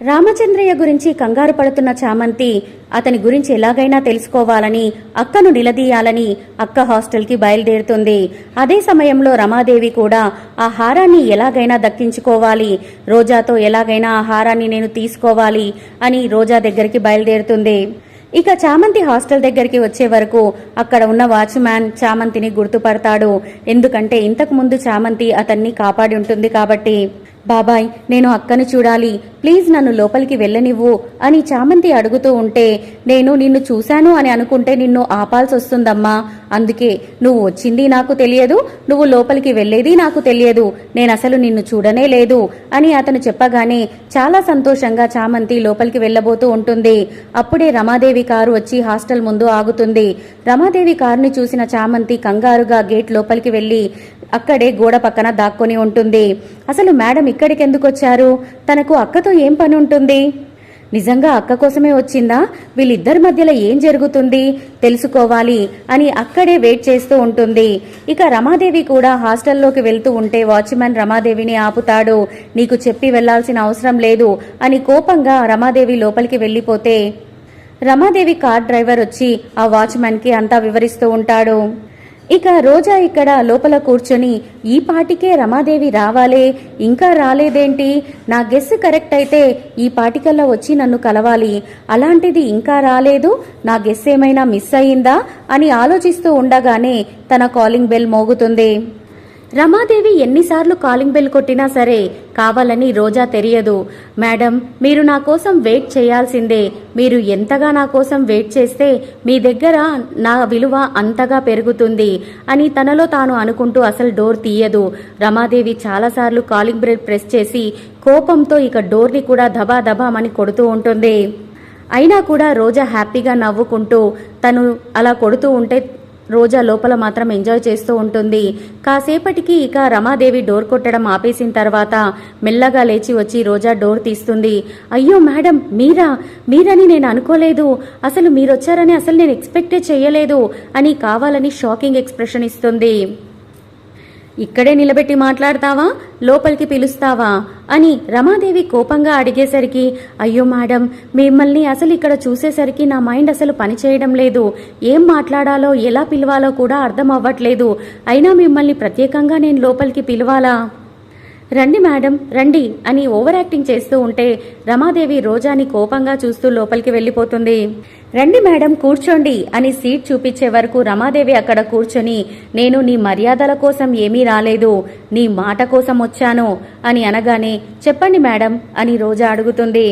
రామచంద్రయ్య గురించి కంగారు పడుతున్న చామంతి అతని గురించి ఎలాగైనా తెలుసుకోవాలని అక్కను నిలదీయాలని అక్క హాస్టల్కి బయలుదేరుతుంది. అదే సమయంలో రమాదేవి కూడా ఆ హారాన్ని ఎలాగైనా దక్కించుకోవాలి రోజాతో ఎలాగైనా ఆ హారాన్ని నేను తీసుకోవాలి అని రోజా దగ్గరికి బయలుదేరుతుంది. ఇక చామంతి హాస్టల్ దగ్గరికి వచ్చే వరకు అక్కడ ఉన్న వాచ్మ్యాన్ చామంతిని గుర్తుపడతాడు. ఎందుకంటే ఇంతకు ముందు చామంతి అతన్ని కాపాడి ఉంటుంది కాబట్టి. బాబాయ్ నేను అక్కను చూడాలి. ప్లీజ్ నన్ను లోపలికి వెళ్ళనివ్వు అని చామంతి అడుగుతూ ఉంటే నేను నిన్ను చూశాను అని అనుకుంటే నిన్ను ఆపాల్సి వస్తుందమ్మా అందుకే నువ్వు వచ్చింది నాకు తెలియదు నువ్వు లోపలికి వెళ్ళేది నాకు తెలియదు నేను అసలు నిన్ను చూడనే లేదు అని అతను చెప్పగానే చాలా సంతోషంగా చామంతి లోపలికి వెళ్ళబోతూ ఉంటుంది. అప్పుడే రమాదేవి కారు వచ్చి హాస్టల్ ముందు ఆగుతుంది. రమాదేవి కారుని చూసిన చామంతి కంగారుగా గేట్ లోపలికి వెళ్ళి అక్కడే గోడ పక్కన దాక్కొని ఉంటుంది. అసలు మేడం ఇక్కడికెందుకొచ్చారు తనకు అక్కతో ఏం పని ఉంటుంది? నిజంగా అక్క కోసమే వచ్చిందా? వీళ్ళిద్దరి మధ్యలో ఏం జరుగుతుంది? తెలుసుకోవాలి అని అక్కడే వెయిట్ చేస్తూ ఉంటుంది. ఇక రమాదేవి కూడా హాస్టల్లోకి వెళ్తూ ఉంటే వాచ్మెన్ రమాదేవిని ఆపుతాడు. నీకు చెప్పి వెళ్ళాల్సిన అవసరం లేదు అని కోపంగా రమాదేవి లోపలికి వెళ్ళిపోతే రమాదేవి కార్ డ్రైవర్ వచ్చి ఆ వాచ్మెన్కి అంతా వివరిస్తూ ఉంటాడు. ఇక రోజా ఇక్కడ లోపల కూర్చొని ఈ పాటికే రమాదేవి రావాలే ఇంకా రాలేదేంటి? నా గెస్ కరెక్ట్ అయితే ఈ పాటికల్లా వచ్చి నన్ను కలవాలి. అలాంటిది ఇంకా రాలేదు నా గెస్ ఏమైనా మిస్ అయ్యిందా? అని ఆలోచిస్తూ ఉండగానే తన కాలింగ్ బెల్ మోగుతుంది. రమాదేవి ఎన్నిసార్లు కాలింగ్ బెల్ కొట్టినా సరే కావాలని రోజా తెలియదు. మేడం మీరు నా కోసం వెయిట్ చేయాల్సిందే. మీరు ఎంతగా నా కోసం వెయిట్ చేస్తే మీ దగ్గర నా విలువ అంతగా పెరుగుతుంది అని తనలో తాను అనుకుంటూ అసలు డోర్ తీయదు. రమాదేవి చాలాసార్లు కాలింగ్ బెల్ ప్రెస్ చేసి కోపంతో ఇక డోర్ని కూడా దబా దబామని కొడుతూ ఉంటుంది. అయినా కూడా రోజా హ్యాపీగా నవ్వుకుంటూ తను అలా కొడుతూ ఉంటే రోజా లోపల మాత్రం ఎంజాయ్ చేస్తూ ఉంటుంది. కాసేపటికి ఇక రమాదేవి డోర్ కొట్టడం ఆపేసిన తర్వాత మెల్లగా లేచి వచ్చి రోజా డోర్ తీస్తుంది. అయ్యో మేడం మీరా? మీరని నేను అనుకోలేదు. అసలు మీరొచ్చారని అసలు నేను ఎక్స్పెక్టే చేయలేదు అని కావాలని షాకింగ్ ఎక్స్ప్రెషన్ ఇస్తుంది. ఇక్కడే నిలబెట్టి మాట్లాడతావా? లోపలికి పిలుస్తావా? అని రమాదేవి కోపంగా అడిగేసరికి అయ్యో మేడం మిమ్మల్ని అసలు ఇక్కడ చూసేసరికి నా మైండ్ అసలు పనిచేయడం లేదు. ఏం మాట్లాడాలో ఎలా పిలవాలో కూడా అర్థం అవ్వట్లేదు. అయినా మిమ్మల్ని ప్రత్యేకంగా నేను లోపలికి పిలవాలా? రండి మేడం రండి అని ఓవర్ యాక్టింగ్ చేస్తూ ఉంటే రమాదేవి రోజాని కోపంగా చూస్తూ లోపలికి వెళ్ళిపోతుంది. రండి మేడం కూర్చోండి అని సీట్ చూపించే వరకు రమాదేవి అక్కడ కూర్చొని నేను నీ మర్యాదల కోసం ఏమీ రాలేదు నీ మాట కోసం వచ్చాను అని అనగానే చెప్పండి మేడం అని రోజా అడుగుతుంది.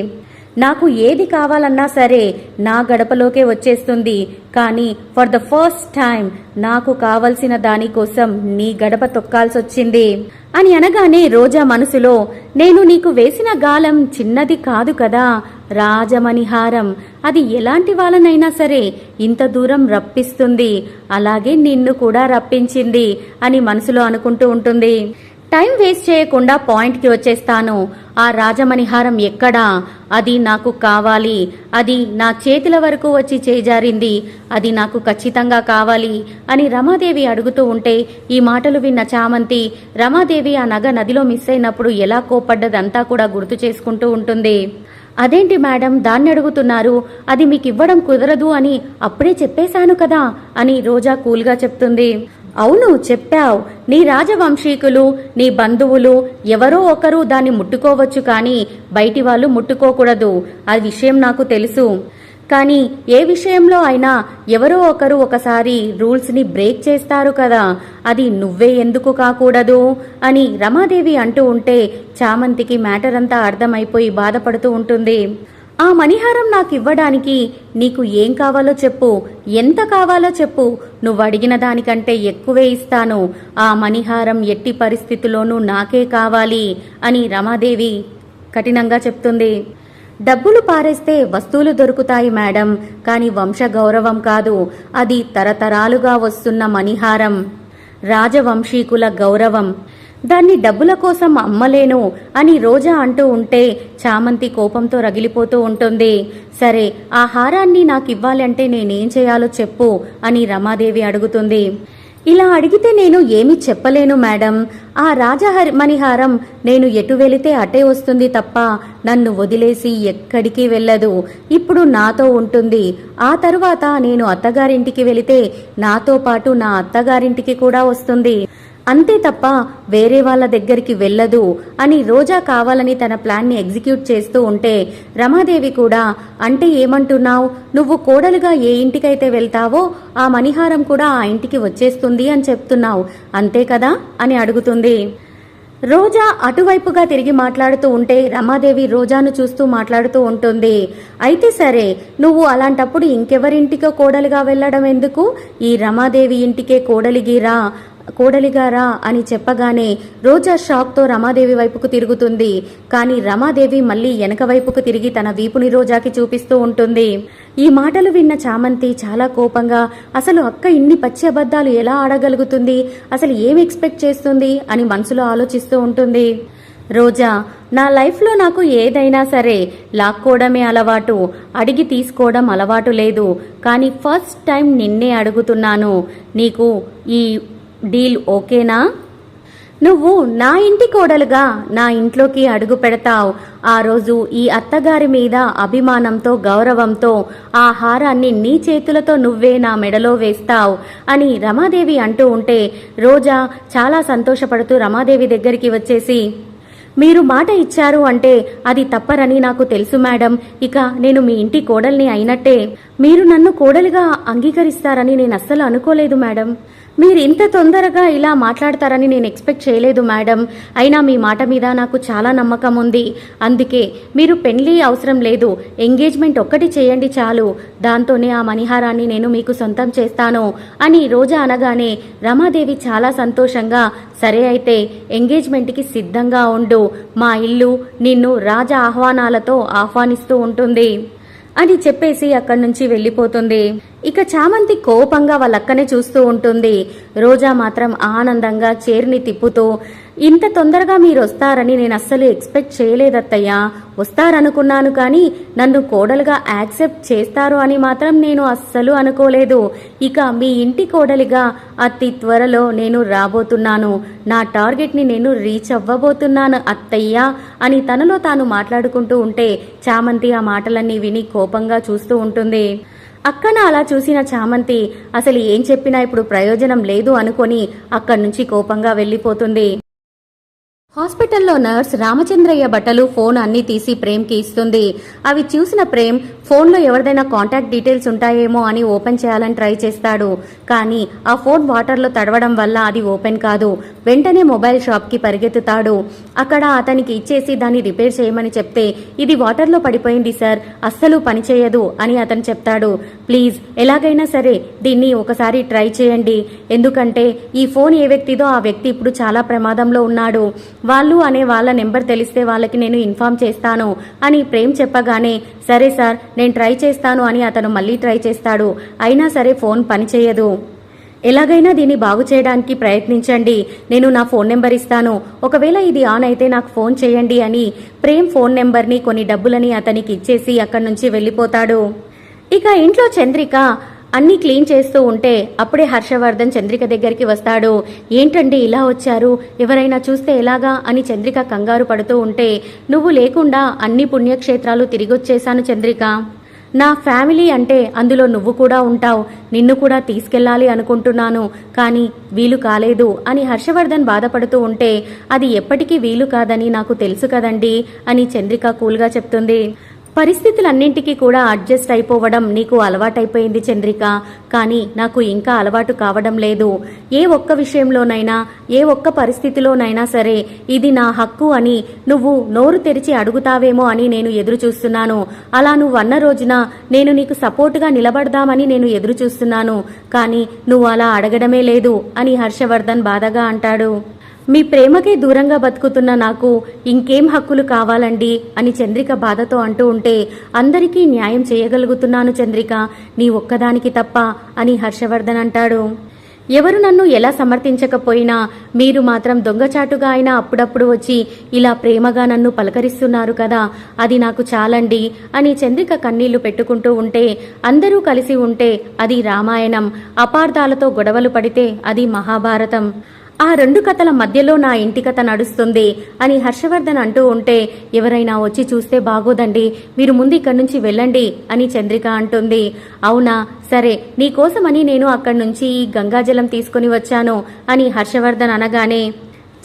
నాకు ఏది కావాలన్నా సరే నా గడపలోకే వచ్చేస్తుంది. కానీ ఫర్ ద ఫస్ట్ టైం నాకు కావలసిన దానికోసం నీ గడప తొక్కాల్సొచ్చింది. అని అనగానే రోజా మనసులో నేను నీకు వేసిన గాలం చిన్నది కాదు కదా రాజమణిహారం. అది ఎలాంటి వాళ్ళనైనా సరే ఇంత దూరం రప్పిస్తుంది. అలాగే నిన్ను కూడా రప్పించింది అని మనసులో అనుకుంటూ ఉంటుంది. టైం వేస్ట్ చేయకుండా పాయింట్కి వచ్చేస్తాను. ఆ రాజమణిహారం ఎక్కడా? అది నాకు కావాలి. అది నా చేతుల వరకు వచ్చి చేజారింది. అది నాకు ఖచ్చితంగా కావాలి అని రమాదేవి అడుగుతూ ఉంటే ఈ మాటలు విన్న చామంతి రమాదేవి ఆ నగ నదిలో మిస్ అయినప్పుడు ఎలా కోపడ్డదంతా కూడా గుర్తు చేసుకుంటూ ఉంటుంది. అదేంటి మేడం దాన్ని అడుగుతున్నారు. అది మీకు ఇవ్వడం కుదరదు అని అప్పుడే చెప్పేశాను కదా అని రోజా కూల్గా చెప్తుంది. అవును చెప్పావు. నీ రాజవంశీకులు నీ బంధువులు ఎవరో ఒకరు దాన్ని ముట్టుకోవచ్చు కానీ బయటి వాళ్ళు ముట్టుకోకూడదు. ఆ విషయం నాకు తెలుసు. కానీ ఏ విషయంలో అయినా ఎవరో ఒకరు ఒకసారి రూల్స్ని బ్రేక్ చేస్తారు కదా. అది నువ్వే ఎందుకు కాకూడదు? అని రమాదేవి అంటూ ఉంటే చామంతికి మ్యాటర్ అంతా అర్థమైపోయి బాధపడుతూ ఉంటుంది. ఆ మణిహారం నాకు ఇవ్వడానికి నీకు ఏం కావాలో చెప్పు ఎంత కావాలో చెప్పు. నువ్వు అడిగిన దానికంటే ఎక్కువే ఇస్తాను. ఆ మణిహారం ఎట్టి పరిస్థితుల్లోనూ నాకే కావాలి అని రమాదేవి కఠినంగా చెప్తుంది. డబ్బులు పారేస్తే వస్తువులు దొరుకుతాయి మేడం కానీ వంశ గౌరవం కాదు. అది తరతరాలుగా వస్తున్న మణిహారం. రాజవంశీకుల గౌరవం. దాన్ని డబ్బుల కోసం అమ్మలేను అని రోజా అంటూ ఉంటే చామంతి కోపంతో రగిలిపోతూ ఉంటుంది. సరే ఆ హారాన్ని నాకు ఇవ్వాలంటే నేనేం చేయాలో చెప్పు అని రమాదేవి అడుగుతుంది. ఇలా అడిగితే నేను ఏమీ చెప్పలేను మేడం. ఆ రాజహరి మణిహారం నేను ఎటు వెళితే అటే వస్తుంది తప్ప నన్ను వదిలేసి ఎక్కడికి వెళ్ళదు. ఇప్పుడు నాతో ఉంటుంది. ఆ తరువాత నేను అత్తగారింటికి వెళితే నాతో పాటు నా అత్తగారింటికి కూడా వస్తుంది. అంతే తప్ప వేరే వాళ్ళ దగ్గరికి వెళ్ళదు అని రోజా కావాలని తన ప్లాన్ని ఎగ్జిక్యూట్ చేస్తూ ఉంటే రమాదేవి కూడా అంటే ఏమంటున్నావు? నువ్వు కోడలుగా ఏ ఇంటికైతే వెళ్తావో ఆ మణిహారం కూడా ఆ ఇంటికి వచ్చేస్తుంది అని చెప్తున్నావు. అంతే కదా? అని అడుగుతుంది. రోజా అటువైపుగా తిరిగి మాట్లాడుతూ ఉంటే రమాదేవి రోజాను చూస్తూ మాట్లాడుతూ ఉంటుంది. అయితే సరే నువ్వు అలాంటప్పుడు ఇంకెవరింటికో కోడలిగా వెళ్ళడం ఎందుకు? ఈ రమాదేవి ఇంటికే కోడలిగిరా కోడలిగారా అని చెప్పగానే రోజా షాక్తో రమాదేవి వైపుకు తిరుగుతుంది. కానీ రమాదేవి మళ్ళీ వెనక వైపుకు తిరిగి తన వీపుని రోజాకి చూపిస్తూ ఉంటుంది. ఈ మాటలు విన్న చామంతి చాలా కోపంగా అసలు అక్క ఇన్ని పచ్చి అబద్ధాలు ఎలా ఆడగలుగుతుంది? అసలు ఏం ఎక్స్పెక్ట్ చేస్తుంది? అని మనసులో ఆలోచిస్తూ ఉంటుంది. రోజా నా లైఫ్లో నాకు ఏదైనా సరే లాక్కోవడమే అలవాటు. అడిగి తీసుకోవడం అలవాటు లేదు. కానీ ఫస్ట్ టైం నిన్నే అడుగుతున్నాను. నీకు ఈ డీల్ ఓకేనా? నువ్వు నా ఇంటి కోడలుగా నా ఇంట్లోకి అడుగు పెడతావు. ఆ రోజు ఈ అత్తగారి మీద అభిమానంతో గౌరవంతో ఆ హారాన్ని నీ చేతులతో నువ్వే నా మెడలో వేస్తావు అని రమాదేవి అంటూ ఉంటే రోజా చాలా సంతోషపడుతూ రమాదేవి దగ్గరికి వచ్చేసి మీరు మాట ఇచ్చారు అంటే అది తప్పరని నాకు తెలుసు మేడం. ఇక నేను మీ ఇంటి కోడల్ని అయినట్టే. మీరు నన్ను కోడలిగా అంగీకరిస్తారని నేను అస్సలు అనుకోలేదు మేడం. మీరు ఇంత తొందరగా ఇలా మాట్లాడతారని నేను ఎక్స్పెక్ట్ చేయలేదు మేడం. అయినా మీ మాట మీద నాకు చాలా నమ్మకం ఉంది. అందుకే మీరు పెళ్ళి అవసరం లేదు. ఎంగేజ్మెంట్ ఒక్కటి చేయండి చాలు. దాంతోనే ఆ మణిహారాన్ని నేను మీకు సొంతం చేస్తాను అని రోజా అనగానే రమాదేవి చాలా సంతోషంగా సరే అయితే ఎంగేజ్మెంట్కి సిద్ధంగా ఉండు. మా ఇల్లు నిన్ను రాజ ఆహ్వానాలతో ఆహ్వానిస్తూ ఉంటుంది అని చెప్పేసి అక్కడి నుంచి వెళ్ళిపోతుంది. ఇక చామంతి కోపంగా వాళ్ళక్కనే చూస్తూ ఉంటుంది. రోజా మాత్రం ఆనందంగా చేరిని తిప్పుతూ ఇంత తొందరగా మీరు వస్తారని నేను అస్సలు ఎక్స్పెక్ట్ చేయలేదత్తయ్యా. వస్తారనుకున్నాను కానీ నన్ను కోడలుగా యాక్సెప్ట్ చేస్తారు అని మాత్రం నేను అస్సలు అనుకోలేదు. ఇక మీ ఇంటి కోడలిగా అతి త్వరలో నేను రాబోతున్నాను. నా టార్గెట్ని నేను రీచ్ అవ్వబోతున్నాను అత్తయ్య అని తనలో తాను మాట్లాడుకుంటూ ఉంటే చామంతి ఆ మాటలన్నీ విని కోపంగా చూస్తూ ఉంటుంది. అక్కన అలా చూసిన చామంతి అసలు ఏం చెప్పినా ఇప్పుడు ప్రయోజనం లేదు అనుకొని అక్కడి నుంచి కోపంగా వెళ్ళిపోతుంది. హాస్పిటల్లో నర్స్ రామచంద్రయ్య బట్టలు ఫోన్ అన్నీ తీసి ప్రేమ్కి ఇస్తుంది. అవి చూసిన ప్రేమ్ ఫోన్లో ఎవరిదైనా కాంటాక్ట్ డీటెయిల్స్ ఉంటాయేమో అని ఓపెన్ చేయాలని ట్రై చేస్తాడు. కానీ ఆ ఫోన్ వాటర్లో తడవడం వల్ల అది ఓపెన్ కాదు. వెంటనే మొబైల్ షాప్కి పరిగెత్తుతాడు. అక్కడ అతనికి ఇచ్చేసి దాన్ని రిపేర్ చేయమని చెప్తే ఇది వాటర్లో పడిపోయింది సార్ అస్సలు పనిచేయదు అని అతను చెప్తాడు. ప్లీజ్ ఎలాగైనా సరే దీన్ని ఒకసారి ట్రై చేయండి. ఎందుకంటే ఈ ఫోన్ ఏ వ్యక్తిదో ఆ వ్యక్తి ఇప్పుడు చాలా ప్రమాదంలో ఉన్నాడు. వాళ్ళు అనే వాళ్ళ నెంబర్ తెలిస్తే వాళ్ళకి నేను ఇన్ఫార్మ్ చేస్తాను అని ప్రేమ్ చెప్పగానే సరే సార్ నేను ట్రై చేస్తాను అని అతను మళ్ళీ ట్రై చేస్తాడు. అయినా సరే ఫోన్ పనిచేయదు ఎలాగైనా దీన్ని బాగు చేయడానికి ప్రయత్నించండి. నేను నా ఫోన్ నెంబర్ ఇస్తాను. ఒకవేళ ఇది ఆన్ అయితే నాకు ఫోన్ చేయండి అని ప్రేమ్ ఫోన్ నెంబర్ని కొన్ని డబ్బులని అతనికి ఇచ్చేసి అక్కడి నుంచి వెళ్ళిపోతాడు. ఇక ఇంట్లో చంద్రిక అన్నీ క్లీన్ చేస్తూ ఉంటే అప్పుడే హర్షవర్ధన్ చంద్రిక దగ్గరికి వస్తాడు. ఏంటండి ఇలా వచ్చారు? ఎవరైనా చూస్తే ఎలాగా? అని చంద్రిక కంగారు పడుతూ ఉంటే నువ్వు లేకుండా అన్ని పుణ్యక్షేత్రాలు తిరిగొచ్చేశాను చంద్రిక. నా ఫ్యామిలీ అంటే అందులో నువ్వు కూడా ఉంటావు. నిన్ను కూడా తీసుకెళ్ళాలి అనుకుంటున్నాను. కానీ వీలు కాలేదు అని హర్షవర్ధన్ బాధపడుతూ ఉంటే అది ఎప్పటికీ వీలు కాదని నాకు తెలుసు కదండి అని చంద్రిక కూల్గా చెప్తుంది. పరిస్థితులన్నింటికీ కూడా అడ్జస్ట్ అయిపోవడం నీకు అలవాటైపోయింది చంద్రిక. కానీ నాకు ఇంకా అలవాటు కావడం లేదు. ఏ ఒక్క విషయంలోనైనా ఏ ఒక్క పరిస్థితిలోనైనా సరే ఇది నా హక్కు అని నువ్వు నోరు తెరిచి అడుగుతావేమో అని నేను ఎదురు చూస్తున్నాను అలా నువ్వు అన్న రోజున నేను నీకు సపోర్టుగా నిలబడదామని నేను ఎదురు చూస్తున్నాను కానీ నువ్వు అలా అడగడమే లేదు అని హర్షవర్ధన్ బాధగా అంటాడు. మీ ప్రేమకే దూరంగా బతుకుతున్న నాకు ఇంకేం హక్కులు కావాలండి అని చంద్రిక బాధతో అంటూ ఉంటే అందరికీ న్యాయం చేయగలుగుతున్నాను చంద్రిక నీ ఒక్కదానికి తప్ప అని హర్షవర్ధన్ అంటాడు. ఎవరు నన్ను ఎలా సమర్థించకపోయినా మీరు మాత్రం దొంగచాటుగా అయినా అప్పుడప్పుడు వచ్చి ఇలా ప్రేమగా నన్ను పలకరిస్తున్నారు కదా అది నాకు చాలండి అని చంద్రిక కన్నీళ్ళు పెట్టుకుంటూ ఉంటే అందరూ కలిసి ఉంటే అది రామాయణం అపార్థాలతో గొడవలు పడితే అది మహాభారతం. ఆ రెండు కథల మధ్యలో నా ఇంటి కథ నడుస్తుంది అని హర్షవర్ధన్ అంటూ ఉంటే ఎవరైనా వచ్చి చూస్తే బాగోదండి మీరు ముందు ఇక్కడి నుంచి వెళ్ళండి అని చంద్రిక అంటుంది. అవునా సరే నీకోసమని నేను అక్కడి నుంచి ఈ గంగాజలం తీసుకుని వచ్చాను అని హర్షవర్ధన్ అనగానే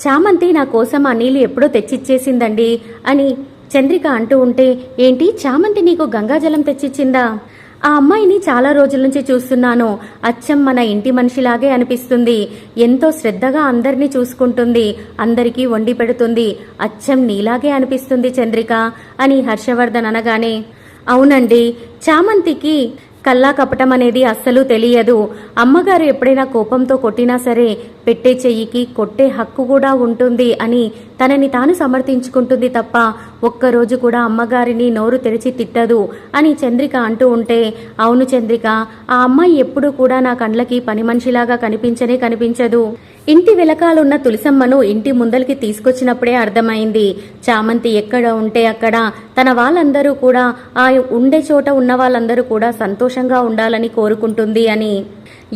చామంతి నా కోసం ఆ నీళ్ళు ఎప్పుడో తెచ్చిచ్చేసిందండి అని చంద్రిక అంటూ ఉంటే ఏంటి చామంతి నీకు గంగాజలం తెచ్చిచ్చిందా? ఆ అమ్మాయిని చాలా రోజుల నుంచి చూస్తున్నాను. అచ్చం మన ఇంటి మనిషిలాగే అనిపిస్తుంది. ఎంతో శ్రద్ధగా అందరినీ చూసుకుంటుంది. అందరికీ వండి పెడుతుంది. అచ్చం నీలాగే అనిపిస్తుంది చంద్రిక అని హర్షవర్ధన్ అనగానే అవునండి చామంతికి కల్లా కపటం అనేది అస్సలు తెలియదు. అమ్మగారు ఎప్పుడైనా కోపంతో కొట్టినా సరే పెట్టే చెయ్యికి కొట్టే హక్కు కూడా ఉంటుంది అని తనని తాను సమర్థించుకుంటుంది తప్ప ఒక్కరోజు కూడా అమ్మగారిని నోరు తెరిచి తిట్టదు అని చంద్రిక అంటూ ఉంటే అవును చంద్రిక ఆ అమ్మాయి ఎప్పుడూ కూడా నా కండ్లకి పని మనిషిలాగా కనిపించనే కనిపించదు. ఇంటి వెలకాలున్న తులసమ్మను ఇంటి ముందలికి తీసుకొచ్చినప్పుడే అర్థమైంది. చామంతి ఎక్కడ ఉంటే అక్కడ తన వాళ్ళందరూ కూడా ఆ ఉండే చోట ఉన్న వాళ్ళందరూ కూడా సంతోషంగా ఉండాలని కోరుకుంటుంది అని.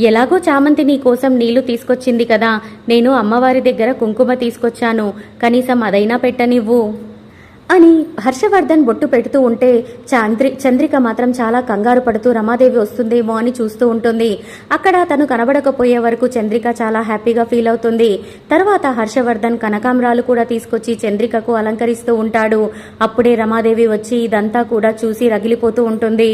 ఎలాగో చామంతి నీ కోసం నీళ్ళు తీసుకొచ్చింది కదా నేను అమ్మవారి దగ్గర కుంకుమ తీసుకొచ్చాను. కనీసం అదైనా పెట్టనివ్వు. అని హర్షవర్ధన్ బొట్టు పెడుతూ ఉంటే చాంద్రి చంద్రిక మాత్రం చాలా కంగారు పడుతూ రమాదేవి వస్తుందేమో అని చూస్తూ ఉంటుంది. అక్కడ తను కనబడకపోయే వరకు చంద్రిక చాలా హ్యాపీగా ఫీల్ అవుతుంది. తర్వాత హర్షవర్ధన్ కనకాంబరాలు కూడా తీసుకొచ్చి చంద్రికకు అలంకరిస్తూ ఉంటాడు. అప్పుడే రమాదేవి వచ్చి ఇదంతా కూడా చూసి రగిలిపోతూ ఉంటుంది.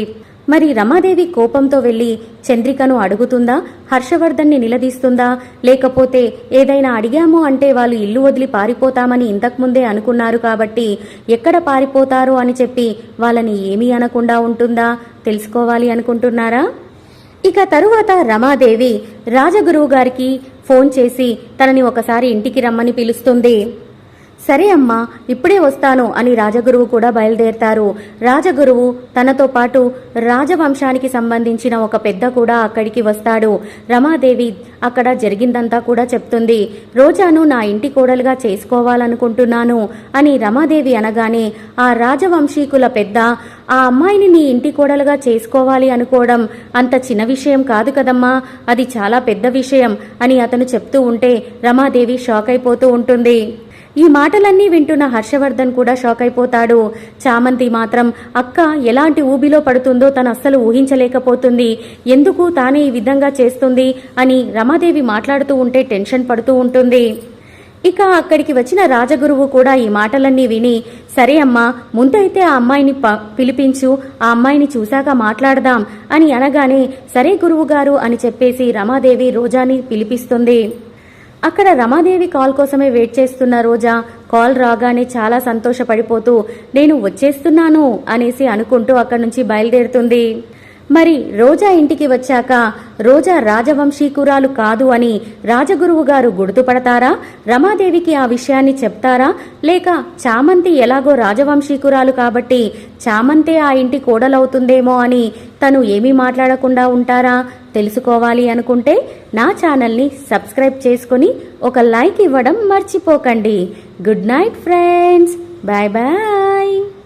మరి రమాదేవి కోపంతో వెళ్ళి చంద్రికను అడుగుతుందా? హర్షవర్ధన్ని నిలదీస్తుందా? లేకపోతే ఏదైనా అడిగాము అంటే వాళ్ళు ఇల్లు వదిలి పారిపోతామని ఇంతకుముందే అనుకున్నారు కాబట్టి ఎక్కడ పారిపోతారు అని చెప్పి వాళ్ళని ఏమీ అనకుండా ఉంటుందా? తెలుసుకోవాలి అనుకుంటున్నారా? ఇక తరువాత రమాదేవి రాజగురువు గారికి ఫోన్ చేసి తనని ఒకసారి ఇంటికి రమ్మని పిలుస్తుంది. సరే అమ్మా ఇప్పుడే వస్తాను అని రాజగురువు కూడా బయలుదేరతారు. రాజగురువు తనతో పాటు రాజవంశానికి సంబంధించిన ఒక పెద్ద కూడా అక్కడికి వస్తాడు. రమాదేవి అక్కడ జరిగిందంతా కూడా చెప్తుంది. రోజాను నా ఇంటి కోడలుగా చేసుకోవాలనుకుంటున్నాను అని రమాదేవి అనగానే ఆ రాజవంశీకుల పెద్ద ఆ అమ్మాయిని నీ ఇంటి కోడలుగా చేసుకోవాలి అనుకోవడం అంత చిన్న విషయం కాదు కదమ్మా అది చాలా పెద్ద విషయం అని అతను చెప్తూ ఉంటే రమాదేవి షాక్ అయిపోతూ ఉంటుంది. ఈ మాటలన్నీ వింటున్న హర్షవర్ధన్ కూడా షాక్ అయిపోతాడు. చామంతి మాత్రం అక్క ఎలాంటి ఊబిలో పడుతుందో తను అస్సలు ఊహించలేకపోతుంది. ఎందుకు తానే ఈ విధంగా చేస్తుంది? అని రమాదేవి మాట్లాడుతూ ఉంటే టెన్షన్ పడుతూ ఉంటుంది. ఇక అక్కడికి వచ్చిన రాజగురువు కూడా ఈ మాటలన్నీ విని సరే అమ్మా ముందైతే ఆ అమ్మాయిని ప పిలిపించు ఆ అమ్మాయిని చూశాక మాట్లాడదాం అని అనగానే సరే గురువు గారు అని చెప్పేసి రమాదేవి రోజాని పిలిపిస్తుంది. అక్కడ రమాదేవి కాల్ కోసమే వెయిట్ చేస్తున్న రోజా కాల్ రాగానే చాలా సంతోషపడిపోతూ నేను వచ్చేస్తున్నాను అనేసి అనుకుంటూ అక్కడి నుంచి బయలుదేరుతుంది. మరి రోజా ఇంటికి వచ్చాక రోజా రాజవంశీకురాలు కాదు అని రాజగురువు గారు గుర్తుపడతారా? రమాదేవికి ఆ విషయాన్ని చెప్తారా? లేక చామంతి ఎలాగో రాజవంశీకురాలు కాబట్టి చామంతే ఆ ఇంటి కోడలవుతుందేమో అని తను ఏమీ మాట్లాడకుండా ఉంటారా? తెలుసుకోవాలి అనుకుంటే నా ఛానల్ని సబ్స్క్రైబ్ చేసుకొని ఒక లైక్ ఇవ్వడం మర్చిపోకండి. Good night friends. Bye bye.